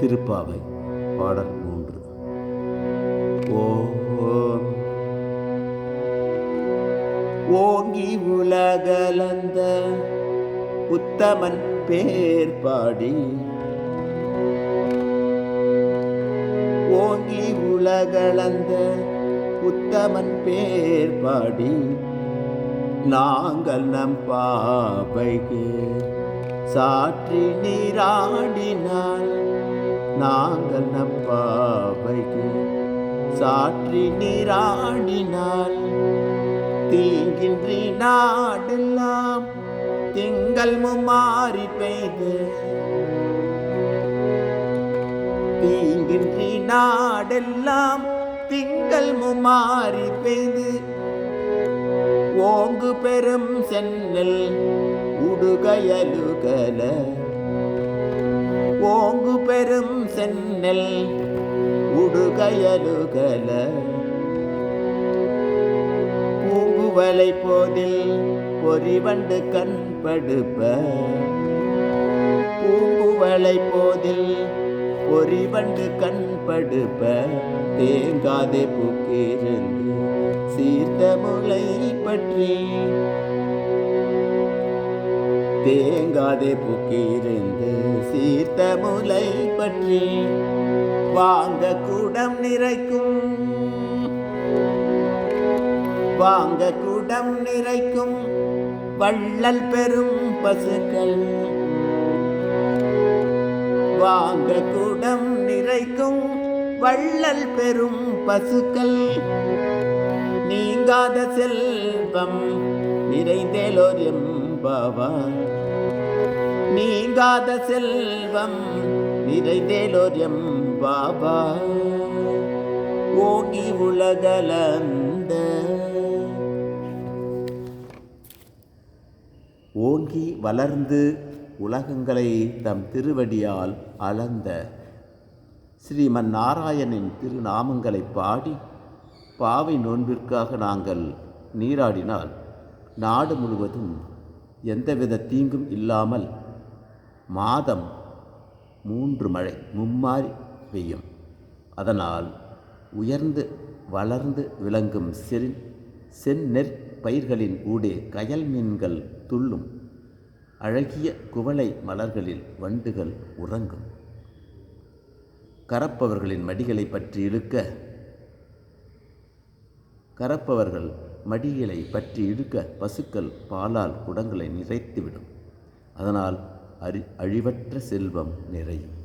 திருப்பாவை பாடல் மூன்று. ஓம். ஓங்கி உலகலந்த உத்தமன் பேர் பாடி. ஓங்கி உலகளந்த உத்தமன் பேர் பாடி. நாங்கள் நம் பாவைக்கு சாற்றி நீராடினாள் நாங்கள் நம் பாவைக்கு சாற்றி நீராடினால் தீங்கின்றி நாடெல்லாம் திங்கள் முமாறி பெய்து. தீங்கின்றி நாடெல்லாம் திங்கள் முமாறி பெய்து. ஓங்கு பெரும் சென்னல் உடுகயலுகல ஓங்கு பெரும் நெல் உடுகையலுகல பூங்குவலை போதில் பொறிவண்டு கண்படுப்ப பூங்குவலை போதில் பொறிவண்டு கண்படுப்ப தேங்காதே பூக்கிருந்து சீர்த்த முளை பற்றி தேங்காதே பூக்கிருந்து சீர்த்த முலை பற்றி வாங்க கூடம் நிறைக்கும். வாங்க கூடம் நிறைக்கும் வள்ளல் பெரும் பசுக்கள். வாங்க கூடம் நிறைக்கும் வள்ளல் பெரும் பசுக்கள். நீங்காத செல்வம் நிறைந்தேலோர் எம் எம்பாவா நீங்காத செல்வம் நிறைந்தேலோர் எம்பாவா ஓங்கி உலகலந்த ஓங்கி வளர்ந்து உலகங்களை தம் திருவடியால் அளந்த ஸ்ரீமன் நாராயணின் திருநாமங்களை பாடி பாவை நோன்பிற்காக நாங்கள் நீராடினால் நாடு முழுவதும் எந்தவித தீங்கும் இல்லாமல் மாதம் மூன்று மழை மும்மாறி பெய்யும். அதனால் உயர்ந்து வளர்ந்து விளங்கும் செறி செந்நெற் பயிர்களின் ஊடே கயல் மீன்கள் துள்ளும். அழகிய குவளை மலர்களில் வண்டுகள் உறங்கும். கரப்பவர்களின் மடிகளை பற்றி இழுக்க கறப்பவர்கள் மடிகளை பற்றி இழுக்க பசுக்கள் பாலால் குடங்களை நிறைத்துவிடும். அதனால் அறி அழிவற்ற செல்வம் நிறையும்.